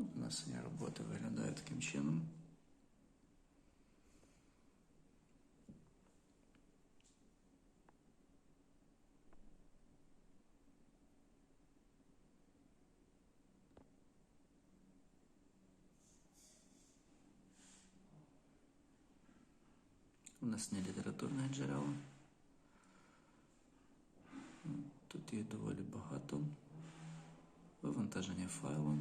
Внесення роботи виглядає таким чином. Внесення літературних джерел. Тут їх доволі багато. Вивантаження файлу.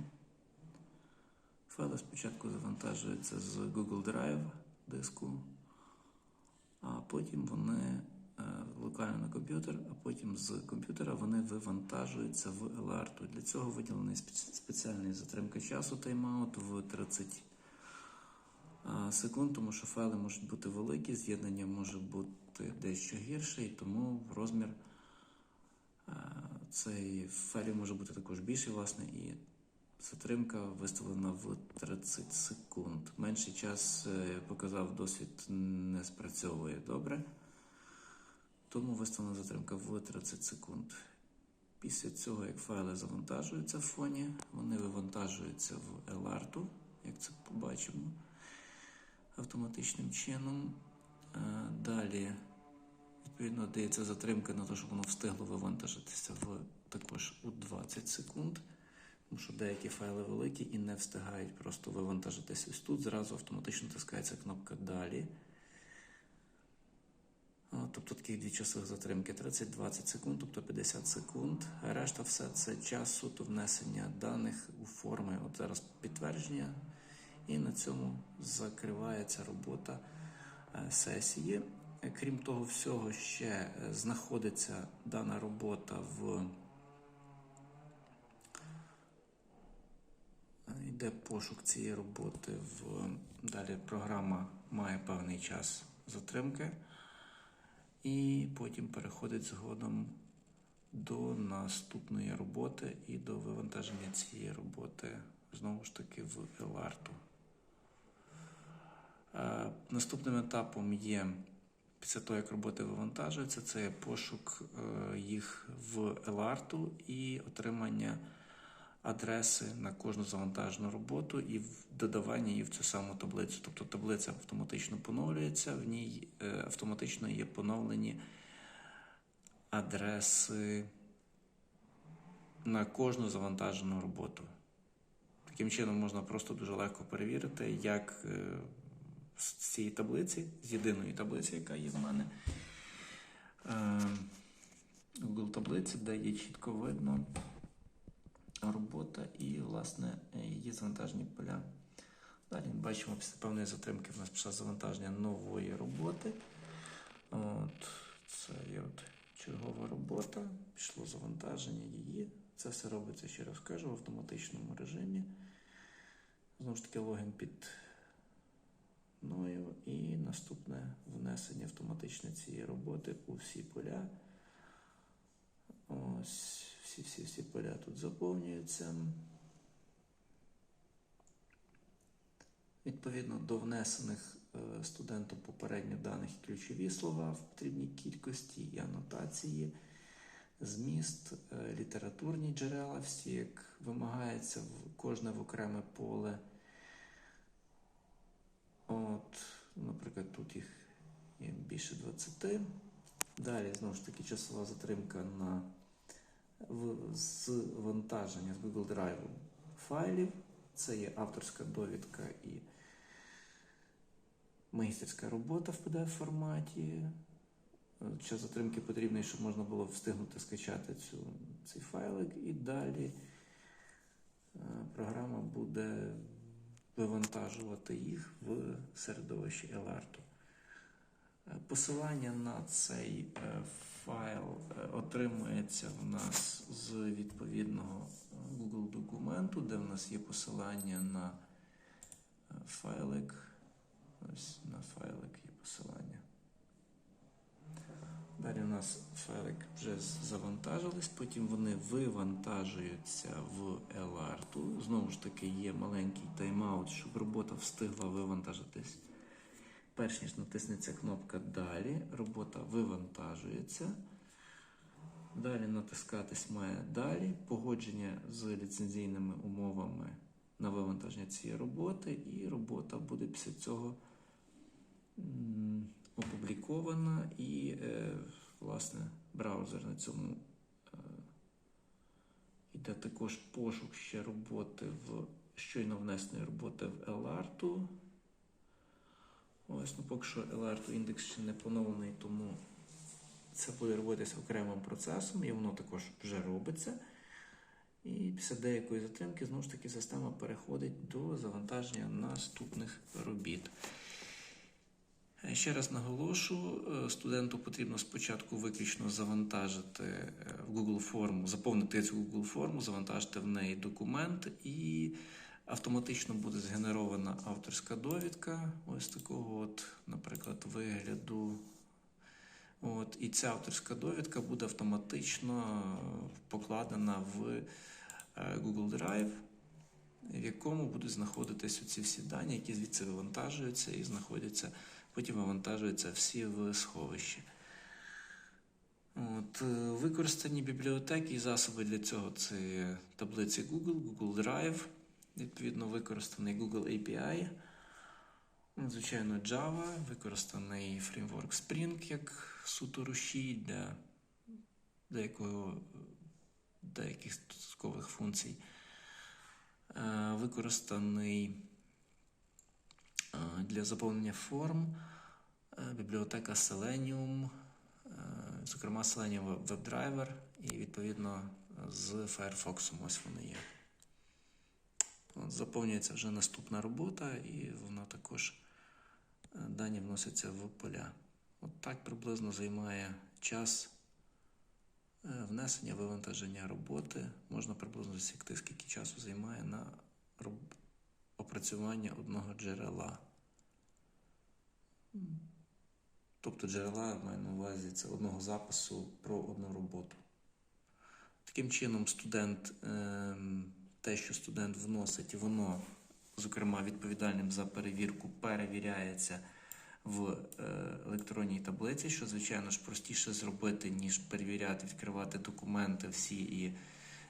Файли спочатку завантажуються з Google Drive диску, а потім вони е, локально на комп'ютер, а потім з комп'ютера вони вивантажуються в LR. Для цього виділений спеціальний затримка часу тайм-аут в 30 секунд, тому що файли можуть бути великі, з'єднання може бути дещо гірше, і тому розмір е, цей файлів може бути також більший, власне, і затримка виставлена в 30 секунд. Менший час, е, показав досвід, не спрацьовує добре. Тому виставлена затримка в 30 секунд. Після цього, як файли завантажуються в фоні, вони вивантажуються в LR, як це побачимо автоматичним чином. Е, Далі, відповідно, дається затримка на те, щоб воно встигло вивантажитися в також у 20 секунд. Тому що деякі файли великі і не встигають просто вивантажитись ось тут. Зразу автоматично тискається кнопка Далі. Тобто такі дві часових затримки 30-20 секунд, тобто 50 секунд. Решта все це час суто внесення даних у форми. От зараз підтвердження. І на цьому закривається робота е, сесії. Крім того всього, ще е, знаходиться дана робота в Йде пошук цієї роботи в далі програма має певний час затримки, і потім переходить згодом до наступної роботи і до вивантаження цієї роботи знову ж таки в Еларту. Е, Наступним етапом є після того, як роботи вивантажуються, це пошук е, їх в Еларту і отримання адреси на кожну завантажену роботу і додавання її в цю саму таблицю. Тобто таблиця автоматично поновлюється, в ній е, автоматично є поновлені адреси на кожну завантажену роботу. Таким чином можна просто дуже легко перевірити, як е, з цієї таблиці, з єдиної таблиці, яка є в мене. е, Google таблиці, де є чітко видно робота і, власне, е, її завантажені поля. Далі бачимо, після певної затримки в нас пішло завантаження нової роботи. От, це є от чергова робота, пішло завантаження її. Це все робиться, ще раз кажу, в автоматичному режимі. Знову ж таки, логін під мною і наступне внесення автоматичне цієї роботи у всі поля. Ось всі-всі-всі поля тут заповнюються. Відповідно до внесених е, студентом попередньо даних ключові слова в потрібній кількості і анотації, зміст, е, літературні джерела, всі як вимагається в кожне в окреме поле. От, наприклад, тут їх є більше 20. Далі, знову ж таки, часова затримка на в- звантаження з Google Drive файлів. Це є авторська довідка і магістерська робота в PDF форматі. Час затримки потрібний, щоб можна було встигнути скачати цю, цей файлик. І далі е, програма буде вивантажувати їх в середовищі Еларту. Посилання на цей е, файл е, отримується в нас з відповідного е, Google документу, де в нас є посилання на файлик. Ось на файлик є посилання. Далі у нас файлик вже завантажились, потім вони вивантажуються в LR. Знову ж таки, є маленький тайм-аут, щоб робота встигла вивантажитись. Перш ніж натиснеться кнопка Далі, робота вивантажується. Далі натискатись має далі. Погодження з ліцензійними умовами на вивантаження цієї роботи, і робота буде після цього опублікована, і, е, власне, браузер на цьому е, йде також пошук ще роботи в щойно внесеної роботи в LR. Ось, ну поки що LR індекс ще не поновлений, тому це буде робитися окремим процесом, і воно також вже робиться. І після деякої затримки знову ж таки система переходить до завантаження наступних робіт. Е, Ще раз наголошу, е, студенту потрібно спочатку виключно завантажити е, в Google форму, заповнити цю Google форму, завантажити в неї документ, і автоматично буде згенерована авторська довідка, ось такого, от, наприклад, вигляду. От, і ця авторська довідка буде автоматично покладена в е, Google Drive, в якому будуть знаходитись ці всі дані, які звідси вивантажуються і знаходяться, потім вивантажуються всі в сховищі. От, е, використані бібліотеки і засоби для цього це таблиці Google, Google Drive, відповідно, використаний Google API. Звичайно, Java, використаний фреймворк Spring як суто рушій для деякого, деяких додаткових функцій. Е, Використаний е, для заповнення форм е, бібліотека Selenium, зокрема Selenium WebDriver, і відповідно з Firefox ось вони є. Заповнюється вже наступна робота, і вона також е, дані вносяться в поля. От так приблизно займає час е, внесення, вивантаження роботи. Можна приблизно засікти, скільки часу займає на опрацювання одного джерела. Тобто джерела маю на увазі це одного запису про одну роботу. Таким чином, студент, ем, те, що студент вносить, воно, зокрема, відповідальним за перевірку, перевіряється в е, електронній таблиці, що, звичайно ж, простіше зробити, ніж перевіряти, відкривати документи всі і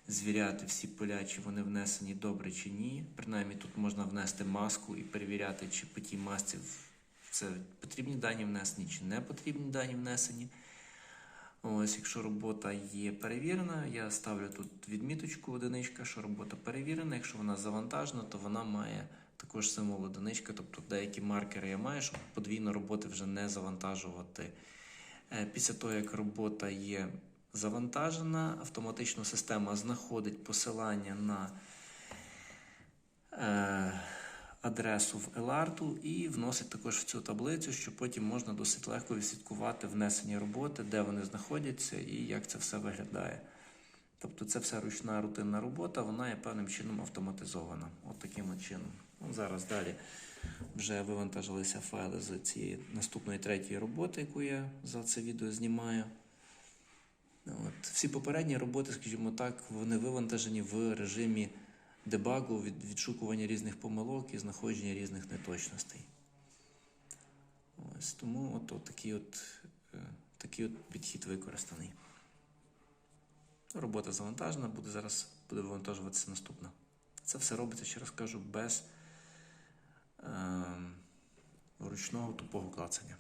звіряти всі поля, чи вони внесені добре чи ні. Принаймні тут можна внести маску і перевіряти, чи по тій масці це потрібні дані внесені, чи не потрібні дані внесені. Ось, якщо робота є перевірена, я ставлю тут відміточку одиничка, що робота перевірена. Якщо вона завантажена, то вона має також символ одиничка, тобто деякі маркери я маю, щоб подвійно роботи вже не завантажувати. Е, Після того, як робота є завантажена, автоматично система знаходить посилання на е, адресу в Еларту і вносить також в цю таблицю, що потім можна досить легко відслідкувати внесені роботи, де вони знаходяться і як це все виглядає. Тобто це вся ручна рутинна робота, вона є певним чином автоматизована. От таким чином. Ну, зараз далі вже вивантажилися файли з цієї наступної третьої роботи, яку я за це відео знімаю. От. Всі попередні роботи, скажімо так, вони вивантажені в режимі дебагу, від, відшукування різних помилок і знаходження різних неточностей. Ось тому от, от такий, от, е, такий от підхід використаний. Робота завантажена, буде зараз буде вивантажуватися наступна. Це все робиться, ще раз кажу, без е, ручного тупого клацання.